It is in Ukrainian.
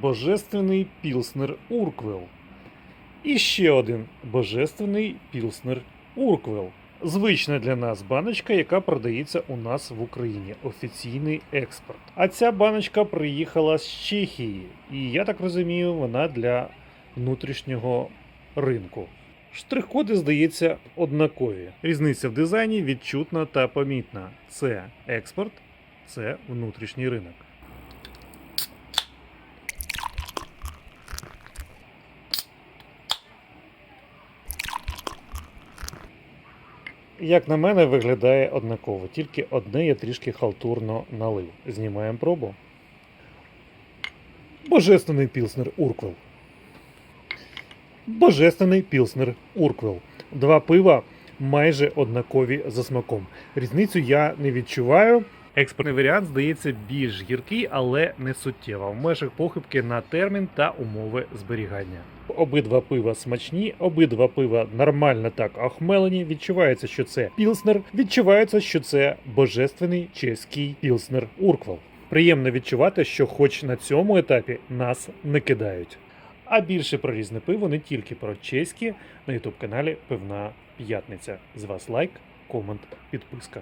Божественний Пілснер Урквел. І ще один Божественний Пілснер Урквел. Звична для нас баночка, яка продається у нас в Україні. Офіційний експорт. А ця баночка приїхала з Чехії. І я так розумію, вона для внутрішнього ринку. Штрих-коди, здається, однакові. Різниця в дизайні відчутна та помітна. Це експорт, це внутрішній ринок. Як на мене, виглядає однаково, тільки одне я трішки халтурно налив. Знімаємо пробу. Божественний пілснер Урквел. Божественний пілснер Урквел. Два пива майже однакові за смаком. Різницю я не відчуваю. Експортний варіант здається більш гіркий, але не суттєво. В межах похибки на термін та умови зберігання. Обидва пива смачні, обидва пива нормально так охмелені. Відчувається, що це пілснер. Відчувається, що це божественний чеський пілснер Урквел. Приємно відчувати, що, хоч на цьому етапі нас не кидають. А більше про різне пиво, не тільки про чеське, на ютуб каналі Пивна П'ятниця. З вас лайк, комент, підписка.